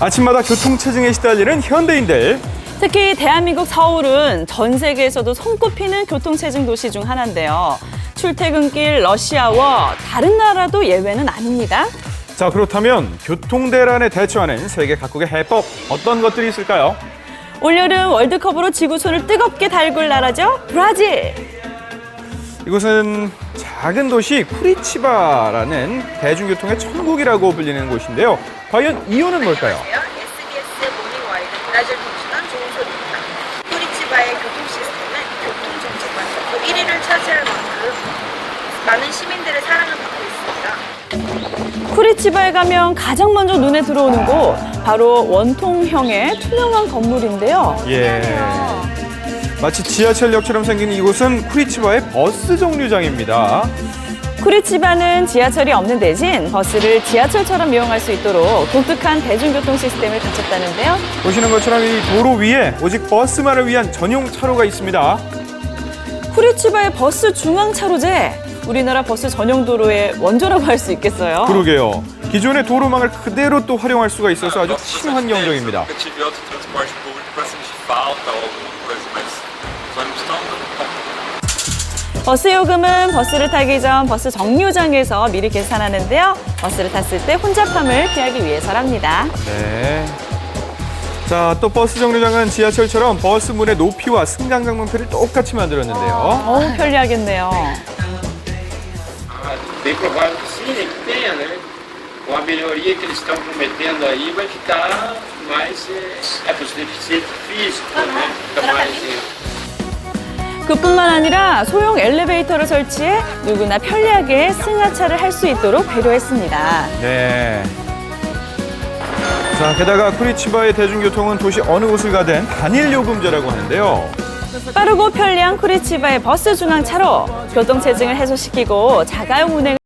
아침마다 교통체증에 시달리는 현대인들. 특히 대한민국 서울은 전 세계에서도 손꼽히는 교통체증 도시 중 하나인데요. 출퇴근길 러시아워 다른 나라도 예외는 아닙니다. 자, 그렇다면 교통대란에 대처하는 세계 각국의 해법 어떤 것들이 있을까요? 올여름 월드컵으로 지구촌을 뜨겁게 달굴 나라죠. 브라질. 이곳은 작은 도시 쿠리치바라는 대중교통의 천국이라고 불리는 곳인데요. 과연 이유는 뭘까요? SBS 모닝와이드 브라질 통신원 조은솔입니다. 쿠리치바의 교통 시스템은 교통 정책만으로 1위를 차지할 만큼 많은 시민들의 사랑을 받고 있습니다. 쿠리치바에 가면 가장 먼저 눈에 들어오는 곳 바로 원통형의 투명한 건물인데요. 예. 마치 지하철역처럼 생긴 이곳은 쿠리치바의 버스 정류장입니다. 쿠리치바는 지하철이 없는 대신 버스를 지하철처럼 이용할 수 있도록 독특한 대중교통 시스템을 갖췄다는데요. 보시는 것처럼 이 도로 위에 오직 버스만을 위한 전용 차로가 있습니다. 쿠리치바의 버스 중앙 차로제 우리나라 버스 전용 도로의 원조라고 할 수 있겠어요. 그러게요. 기존의 도로망을 그대로 또 활용할 수가 있어서 아주 친환경적입니다. 버스 요금은 버스를 타기 전 버스 정류장에서 미리 계산하는데요. 버스를 탔을 때 혼잡함을 피하기 위해서랍니다. 네. 자, 또 버스 정류장은 지하철처럼 버스 문의 높이와 승강 장문표를 똑같이 만들었는데요. 어우 편리하겠네요. Bem provável que sim, né, que tenha, né? Com a melhoria que eles estão prometendo aí, vai ficar mais é, é para os deficientes físicos, né? Fica mais. é, 그뿐만 아니라 소형 엘리베이터를 설치해 누구나 편리하게 승하차를 할 수 있도록 배려했습니다. 네. 자, 게다가 쿠리치바의 대중교통은 도시 어느 곳을 가든 단일 요금제라고 하는데요. 빠르고 편리한 쿠리치바의 버스 중앙 차로 교통 체증을 해소시키고 자가용 운행